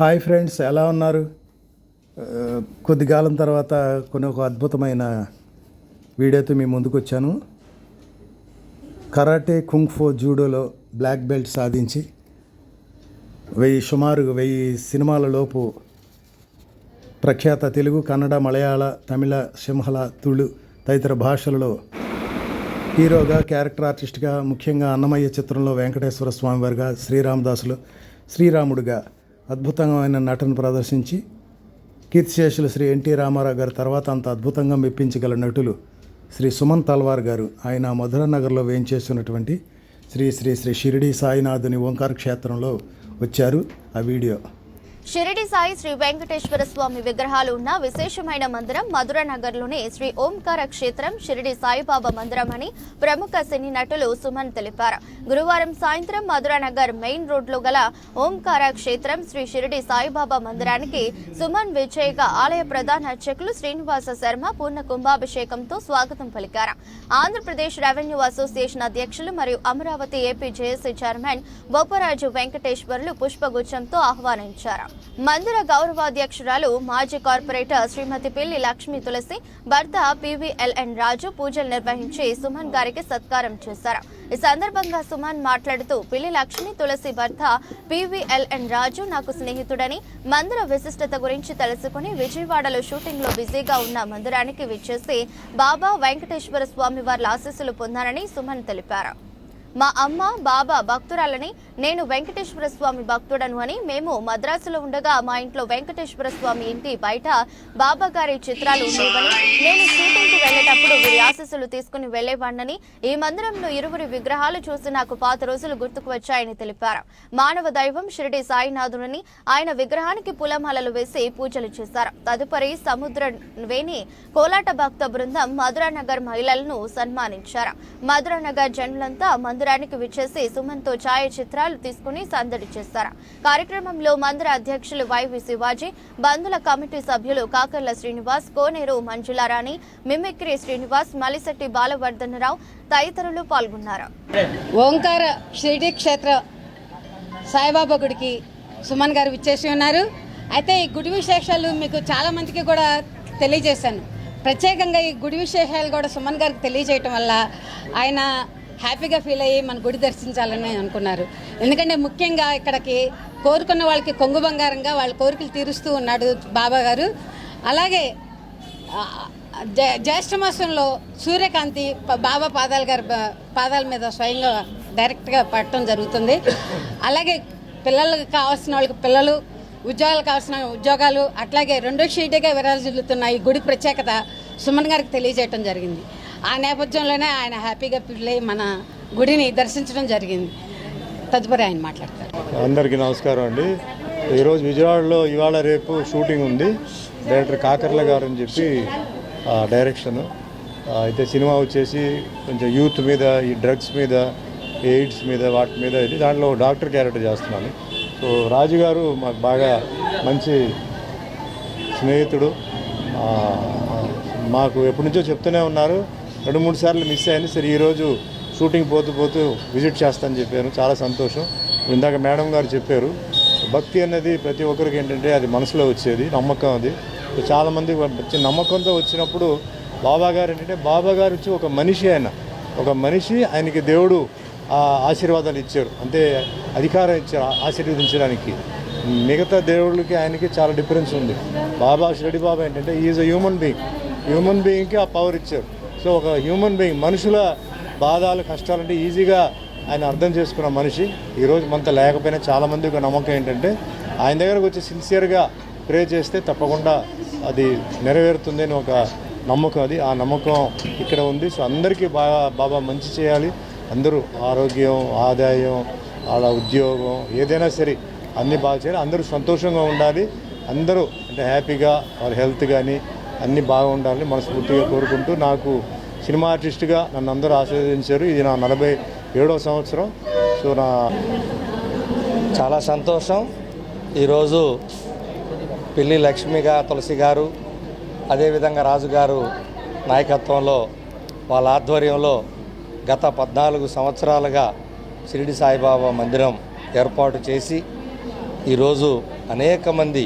Hi friends ఎలా ఉన్నారు? ఆ, కొద్ది కాలం తర్వాత కొన్ని ఒక అద్భుతమైన వీడియోతో మీ ముందుకు వచ్చాను. కరాటే కుంగ్ఫో జూడోలో బ్లాక్ బెల్ట్ సాధించి వెయ్యి సుమారు వెయ్యి సినిమాలలోపు ప్రఖ్యాత తెలుగు కన్నడ మలయాళ తమిళ సింహళ తుళు తదితర భాషలలో హీరోగా క్యారెక్టర్ ఆర్టిస్ట్గా ముఖ్యంగా అన్నమయ్య చిత్రంలో వెంకటేశ్వర స్వామి వారిగా శ్రీరామదాసులు శ్రీరాముడుగా అద్భుతమైన నటన ప్రదర్శించి కీర్తిశేషులు శ్రీ ఎన్టీ రామారావు గారి తర్వాత అంత అద్భుతంగా మెప్పించగల నటులు శ్రీ సుమన్ తల్వార్ గారు. ఆయన మధుర నగర్లో వేయించేస్తున్నటువంటి శ్రీ శ్రీ శ్రీ షిరిడి సాయినాథుని ఓంకార క్షేత్రంలో వచ్చారు. ఆ వీడియో షిరిడి సాయి శ్రీ వెంకటేశ్వర స్వామి విగ్రహాలు ఉన్న విశేషమైన మందిరం మధుర నగర్లోని శ్రీ ఓంకార క్షేత్రం షిరిడి సాయిబాబా మందిరం అని ప్రముఖ సినీ నటులు సుమన్ తెలిపారు. గురువారం సాయంత్రం మధుర నగర్ మెయిన్ రోడ్లో గల ఓంకార క్షేత్రం శ్రీ షిరిడి సాయిబాబా మందిరానికి సుమన్ విజయ్గా ఆలయ ప్రధాన అర్చకులు శ్రీనివాస శర్మ పూర్ణ కుంభాభిషేకంతో స్వాగతం పలికారు. ఆంధ్రప్రదేశ్ రెవెన్యూ అసోసియేషన్ అధ్యక్షులు మరియు Amaravati AP JAC chairman Bopparaju Venkateswarlu పుష్పగుచ్చంతో ఆహ్వానించారు. మందిర గౌరవాధ్యక్షురాలు మాజీ కార్పొరేటర్ శ్రీమతి పిల్లి లక్ష్మి తులసి భర్త పివిఎల్ఎన్ రాజు పూజలు నిర్వహించి సుమన్ గారికి సత్కారం చేశారు. ఈ సందర్భంగా సుమన్ మాట్లాడుతూ పిల్లి లక్ష్మి తులసి భర్త పివిఎల్ఎన్ రాజు నాకు స్నేహితుడని మందిర విశిష్టత గురించి తెలుసుకుని విజయవాడలో షూటింగ్లో బిజీగా ఉన్న మందిరానికి విచ్చేసి బాబా వెంకటేశ్వర స్వామి వారి ఆశీస్సులు పొందానని సుమన్ తెలిపారు. మా అమ్మ బాబా భక్తురాలని నేను వెంకటేశ్వర స్వామి భక్తుడను అని మేము మద్రాసులో ఉండగా మా ఇంట్లో వెంకటేశ్వర స్వామి ఇంటి బయట బాబా గారి చిత్రాలు ఉండేవని నేను షూటింగ్కి వెళ్ళేటప్పుడు వీరి ఆశీస్సులు తీసుకుని వెళ్ళేవాడినని ఈ మందిరంలో ఇరువురి విగ్రహాలు చూసి నాకు పాత రోజులు గుర్తుకు వచ్చాయని తెలిపారు. మానవ దైవం షిరిడి సాయినాథుడని ఆయన విగ్రహానికి పూలమాలలు వేసి పూజలు చేశారు. తదుపరి సముద్ర వేణి కోలాట భక్త బృందం మధురానగర్ మహిళలను సన్మానించారు. మధురానగర్ జనులంతా మందిరానికి విచ్చేసి సుమన్తో ఛాయాచిత్రాలు తీసుకుని సందడి చేశారు కార్యక్రమంలో మందిర అధ్యక్షులు వైవి శివాజీ బంధుల కమిటీ సభ్యులు కాకర్ల శ్రీనివాస్ కోనేరు మంజులారాణి మిమిక్రీ శ్రీనివాస్ మలిశెట్టి బాలవర్ధనరావు తదితరులు పాల్గొన్నారు. ఓంకార షిరిడి క్షేత్ర సాయిబాబా గుడికి సుమన్ గారు విచ్చేసి ఉన్నారు. అయితే ఈ గుడి విశేషాలు మీకు చాలా మందికి కూడా తెలియజేశాను. ప్రత్యేకంగా ఈ గుడి విశేషాలు కూడా సుమన్ గారికి తెలియజేయటం వల్ల ఆయన హ్యాపీగా ఫీల్ అయ్యి మన గుడి దర్శించాలని అనుకున్నారు. ఎందుకంటే ముఖ్యంగా ఇక్కడికి కోరుకున్న వాళ్ళకి కొంగు బంగారంగా వాళ్ళ కోరికలు తీరుస్తూ ఉన్నాడు బాబా గారు. అలాగే జ్యేష్ఠమాసంలో జ- జ్యేష్ఠ మాసంలో సూర్యకాంతి బాబా పాదాల గారి పాదాల మీద స్వయంగా డైరెక్ట్గా పడటం జరుగుతుంది. అలాగే పిల్లలకు కావాల్సిన వాళ్ళకి పిల్లలు ఉద్యోగాలు కావాల్సిన ఉద్యోగాలు అట్లాగే రెండో షీటేగా విరాజిల్లుతున్న ఈ గుడి ప్రత్యేకత సుమన్ గారికి తెలియజేయటం జరిగింది. ఆ నేపథ్యంలోనే ఆయన హ్యాపీగా ఫీల్ మన గుడిని దర్శించడం జరిగింది. తదుపరి ఆయన మాట్లాడతారు. అందరికీ నమస్కారం అండి. ఈరోజు విజయవాడలో ఇవాళ రేపు షూటింగ్ ఉంది. డైరెక్టర్ కాకర్ల గారు అని చెప్పి డైరెక్షన్. అయితే సినిమా వచ్చేసి కొంచెం యూత్ మీద ఈ డ్రగ్స్ మీద ఎయిడ్స్ మీద వాటి మీద ఇది దాంట్లో డాక్టర్ క్యారెక్టర్ చేస్తున్నాను. సో రాజు గారు మాకు బాగా మంచి స్నేహితుడు. మాకు ఎప్పటి నుంచో చెప్తూనే ఉన్నారు. రెండు మూడు సార్లు మిస్ అయింది సరే ఈరోజు షూటింగ్ పోతూ పోతూ విజిట్ చేస్తానని చెప్పాను చాలా సంతోషం. ఇందాక మేడం గారు చెప్పారు భక్తి అనేది ప్రతి ఒక్కరికి ఏంటంటే అది మనసులో వచ్చేది నమ్మకం అది. చాలామంది నమ్మకంతో వచ్చినప్పుడు బాబా గారు ఏంటంటే బాబా గారు వచ్చి ఒక మనిషి ఆయన. ఒక మనిషి ఆయనకి దేవుడు ఆ ఆశీర్వాదాలు ఇచ్చారు. అంటే అధికారం ఇచ్చారు ఆశీర్వదించడానికి. మిగతా దేవుళ్ళకి ఆయనకి చాలా డిఫరెన్స్ ఉంది. బాబా షిరడి బాబా ఏంటంటే is a human being human బీయింగ్కి ఆ పవర్ ఇచ్చారు. సో ఒక హ్యూమన్ బీయింగ్ మనుషుల బాధలు కష్టాలంటే ఈజీగా ఆయన అర్థం చేసుకున్న మనిషి. ఈరోజు మనతో లేకపోయినా చాలామంది ఒక నమ్మకం ఏంటంటే ఆయన దగ్గరకు వచ్చి సిన్సియర్గా ప్రే చేస్తే తప్పకుండా అది నెరవేరుతుంది అని ఒక నమ్మకం అది. ఆ నమ్మకం ఇక్కడ ఉంది. సో అందరికీ బాగా బాబా మంచి చేయాలి. అందరూ ఆరోగ్యం ఆదాయం వాళ్ళ ఉద్యోగం ఏదైనా సరే అన్నీ బాగా చేయాలి. అందరూ సంతోషంగా ఉండాలి. అందరూ అంటే హ్యాపీగా వాళ్ళ హెల్త్ కానీ అన్నీ బాగుండాలని మనస్ఫూర్తిగా కోరుకుంటూ నాకు సినిమా ఆర్టిస్ట్గా నన్ను అందరూ ఆశీర్వదించారు. ఇది నా నలభై ఏడవ సంవత్సరం. సో నా చాలా సంతోషం. ఈరోజు పిల్లి లక్ష్మిగా తులసి గారు అదేవిధంగా రాజు గారు నాయకత్వంలో వాళ్ళ ఆధ్వర్యంలో గత పద్నాలుగు సంవత్సరాలుగా షిరిడి సాయిబాబా మందిరం ఏర్పాటు చేసి ఈరోజు అనేక మంది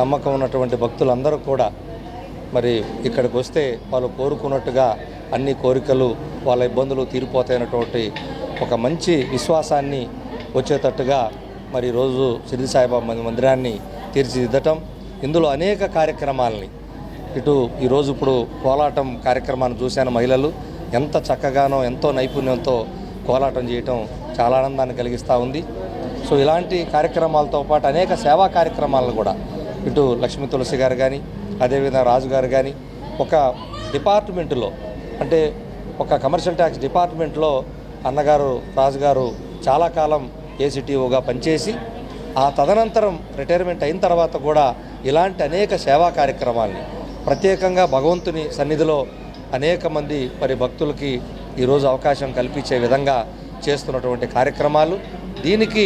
నమ్మకం ఉన్నటువంటి భక్తులందరూ కూడా మరి ఇక్కడికి వస్తే వాళ్ళు కోరుకున్నట్టుగా అన్ని కోరికలు వాళ్ళ ఇబ్బందులు తీరిపోతాయన్నటువంటి ఒక మంచి విశ్వాసాన్ని వచ్చేటట్టుగా మరి ఈరోజు సిద్ధి సాయిబాబా మందిరాన్ని తీర్చిదిద్దటం. ఇందులో అనేక కార్యక్రమాలని ఇటు ఈరోజు ఇప్పుడు కోలాటం కార్యక్రమాన్ని చూశాను మహిళలు. ఎంత చక్కగానో ఎంతో నైపుణ్యంతో కోలాటం చేయటం చాలా ఆనందాన్ని కలిగిస్తూ ఉంది. సో ఇలాంటి కార్యక్రమాలతో పాటు అనేక సేవా కార్యక్రమాలను కూడా ఇటు లక్ష్మీ తులసి గారు కానీ అదేవిధంగా రాజుగారు కానీ ఒక డిపార్ట్మెంట్లో అంటే ఒక కమర్షియల్ ట్యాక్స్ డిపార్ట్మెంట్లో అన్నగారు రాజుగారు చాలా కాలం ఏసీటీఓగా పనిచేసి ఆ తదనంతరం రిటైర్మెంట్ అయిన తర్వాత కూడా ఇలాంటి అనేక సేవా కార్యక్రమాల్ని ప్రత్యేకంగా భగవంతుని సన్నిధిలో అనేక మంది మరి భక్తులకి ఈరోజు అవకాశం కల్పించే విధంగా చేస్తున్నటువంటి కార్యక్రమాలు. దీనికి